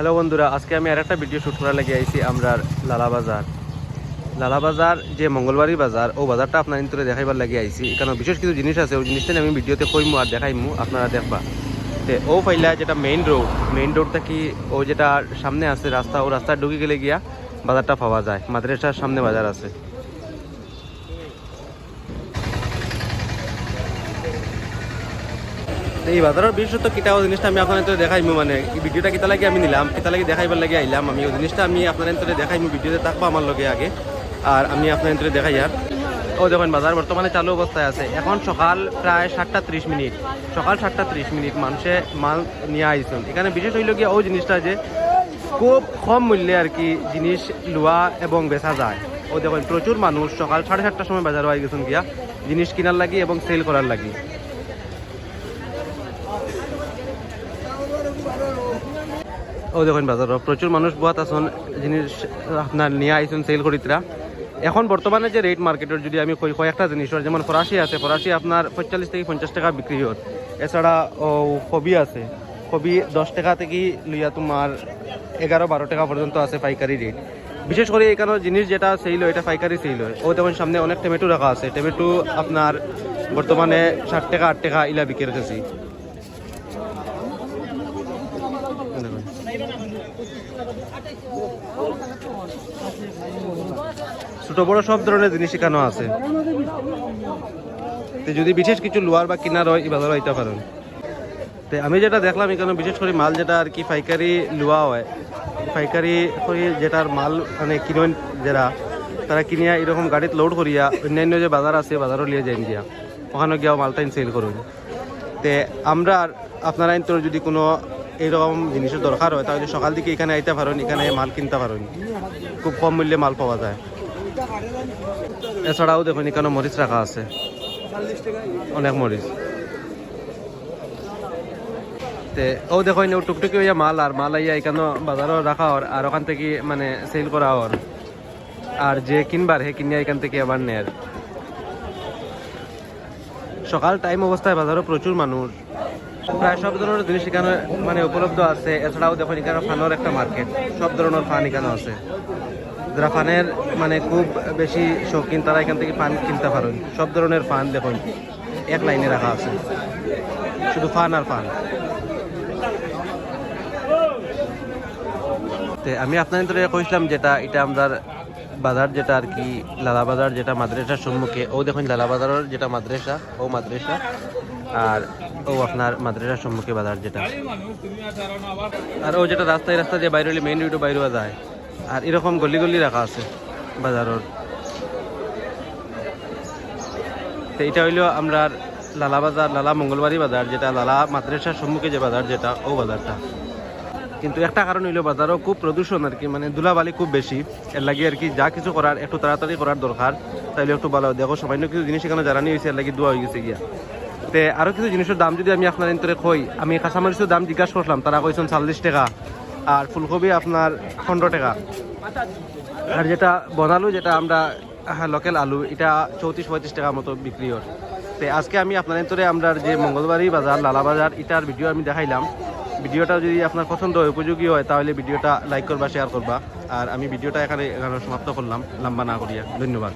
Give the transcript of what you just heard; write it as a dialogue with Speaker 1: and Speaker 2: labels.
Speaker 1: Hello বন্ধুরা, আজকে আমি আর একটা ভিডিও শ্যুট করার লেগে আইছি আমরা লালা বাজার। লালা বাজার যে মঙ্গলবারই বাজার, ও বাজারটা আপনার ইন্তরে দেখাইবার লাগে আইছি। কারণ বিশেষ কিছু জিনিস আছে, ওই জিনিসটা আমি ভিডিওতে কইমু আর দেখাইমু, আপনারা দেখবা। তে ও ফাইলা যেটা মেইন রোড মেইন রোডটা কি, ও যেটা সামনে আছে রাস্তা, ও রাস্তা ঢুকে গেলে গিয়া বাজারটা পাওয়া যায়, মাদ্রাসার সামনে বাজার আছে। এই বাজারের বিশেষত কিটা ও জিনিসটা আমি আপনার তোরে দেখাইমু মানে ভিডিওটা কিতা লাগে আমি নিলাম কিতা লাগে দেখাইবার লাগে আইলাম, আমি ওই জিনিসটা আমি আপনার তোরে দেখাইমু, ভিডিওতে থাকব আমার লগে আগে, আর আমি আপনার তোরে দেখাই আর ও দেখুন, বাজার বর্তমানে চালু অবস্থায় আছে, এখন সকাল প্রায় সাতটা ত্রিশ মিনিট, সকাল সাতটা ত্রিশ মিনিট মানুষে মাল নিয়ে আইসুন এখানে বিশেষ হইল গিয়া ও জিনিসটা যে খুব কম মূল্যে আর কি জিনিস লোয়া এবং বেচা যায়। ও দেখুন, প্রচুর মানুষ সকাল সাড়ে সাতটার সময় বাজারও আই গেছেন গিয়া, জিনিস কেনার লাগি এবং সেল করার লাগি। ও দেখুন বাজার প্রচুর মানুষ বুয়াত আছেন জিনিস আপনার নিয়ে আইসুন সেল করিতরা এখন বর্তমানে যে রেট মার্কেটের যদি আমি কই কয়েকটা জিনিসের যেমন ফরাসি আছে ফরাসি আপনার পঁয়তাল্লিশ থেকে পঞ্চাশ টাকা বিক্রি হয় এছাড়া, ও, কবি আছে। কবি দশ টাকা থেকে লইয়া তোমার এগারো বারো টাকা পর্যন্ত আছে পাইকারি রেট বিশেষ করে এখানে জিনিস যেটা হয়, এটা পাইকারি সেল হয়। ও যেমন সামনে অনেক টমেটো রাখা আছে। টমেটো আপনার বর্তমানে ষাট টাকা আট টাকা ইলা বিক্রি রেখেছি ছোট বড় সব ধরনের জিনিস এখানে আছে। যদি বিশেষ কিছু লোয়ার বা কিনার হয় এই বাজারে আইতে পারেন। তো আমি যেটা দেখলাম এখানে, বিশেষ করে মাল যেটা আর কি পাইকারি লোয়া হয়, পাইকারি করে যেটার মাল মানে কিনেন যারা, তারা কিনিয়া এরকম গাড়িতে লোড করিয়া, অন্যান্য যে বাজার আছে, বাজারও লিয়ে যাই দিয়া ওখানে গিয়াও মালটা সেল করুন। তে আমরা আপনারা যদি কোনো এরকম জিনিসের দরকার হয়, তাহলে সকাল দিকে এখানে আইতে পারেন এখানে মাল কিনতে পারেন খুব কম মূল্যে মাল পাওয়া যায়। এছাড়াও দেখুন, এখানে মরিচ রাখা আছে। অনেক মরিচ। তে, ও দেখো ও টুকটুকি হইয়া মাল, আর মাল আইয়া এখানে বাজারও রাখা হর, আর ওখান থেকে মানে সেল করা হর। আর যে কিনবার হে কিনিয়া এখান থেকে আবার নেয় সকাল টাইম অবস্থায় বাজারও প্রচুর মানুষ। প্রায় সব ধরনের জিনিস এখানে মানে উপলব্ধ আছে। এছাড়াও দেখুন, এখানে ফানের একটা মার্কেট সব ধরনের ফান এখানে আছে। যারা ফানের মানে খুব বেশি শৌখিন, তারা এখান থেকে ফান কিনতে পারেন। সব ধরনের ফান দেখুন, এক লাইনে রাখা আছে। শুধু ফান আর ফান। আমি আপনাদের কইছিলাম যেটা, এটা আমাদের বাজার যেটা আর কি, লালা বাজার যেটা মাদ্রাসার সম্মুখে, ও দেখুন লালা বাজারের যেটা মাদ্রাসা, ও মাদ্রাসা, আর ও আপনার মাদ্রাসার সম্মুখে বাজার যেটা। আর ও যেটা রাস্তায় রাস্তা দিয়ে বাইরে মেইন রোডও বাইরে যায়। আর এরকম গলি গলি রাখা আছে বাজারের। তো এটা হইল আমরা লালা বাজার, লালা মঙ্গলবাড়ি বাজার, যেটা লালা মাদ্রাসার সম্মুখে যে বাজার যেটা, ও বাজারটা। কিন্তু একটা কারণ হইল বাজারও খুব প্রদূষণ আর কি মানে ধুলাবালি খুব বেশি। এর লাগে আর কি যা কিছু করার, একটু তাড়াতাড়ি করার দরকার। তাইলে একটু ভালো, দেখো সামান্য কিছু জিনিস এখানে জানানি হয়েছে এর লাগে দোয়া হয়ে গেছে গিয়া। তে আরও কিছু জিনিসের দাম যদি আমি আপনার ইন্তরে কই, আমি কাঁচামরিচের দাম জিজ্ঞাসা করলাম, তারা কইছেন চল্লিশ টাকা। আর ফুলকপি আপনার পনেরো টাকা। আর যেটা বনালু, যেটা আমরা লোকাল আলু, এটা চৌত্রিশ পঁয়ত্রিশ টাকার মতো বিক্রি হয়। তো আজকে আমি আপনার তোরে আমরা যে মঙ্গলবারই বাজার, লালা বাজার, এটার ভিডিও আমি দেখাইলাম। ভিডিওটা যদি আপনার পছন্দ হয়, উপযোগী হয়, তাহলে ভিডিওটা লাইক করবা শেয়ার করবা। আর আমি ভিডিওটা এখানে এখানে সমাপ্ত করলাম। লম্বা না করিয়া। ধন্যবাদ।